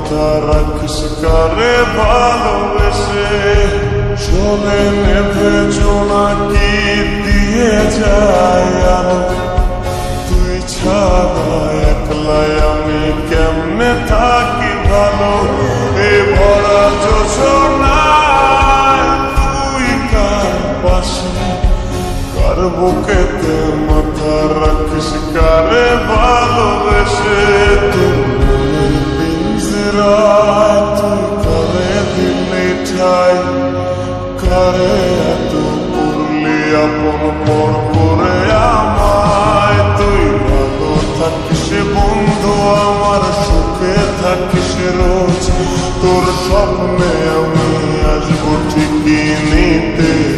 মাথা রাখিস কারে ভালোবেসে চলে নেবে জোনাকি দিয়ে যায় আলো তুই ছাড়া একলাই আমি কেমনে থাকি ভালো এ ভরা যোজনায় তুই কার পাশে কার বুকেতে মাথা রাখিস কারে ভালোবেসে মনের তুই কারে দিলে ঠাই কারে এত করলি আপন পর করে আমায়? তুই ভালো থাকিস বন্ধু, আমার সুখে থাকিস রোজ। তোর স্বপ্নে আমি আসব ঠিকই নিতে।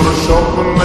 Photoshop and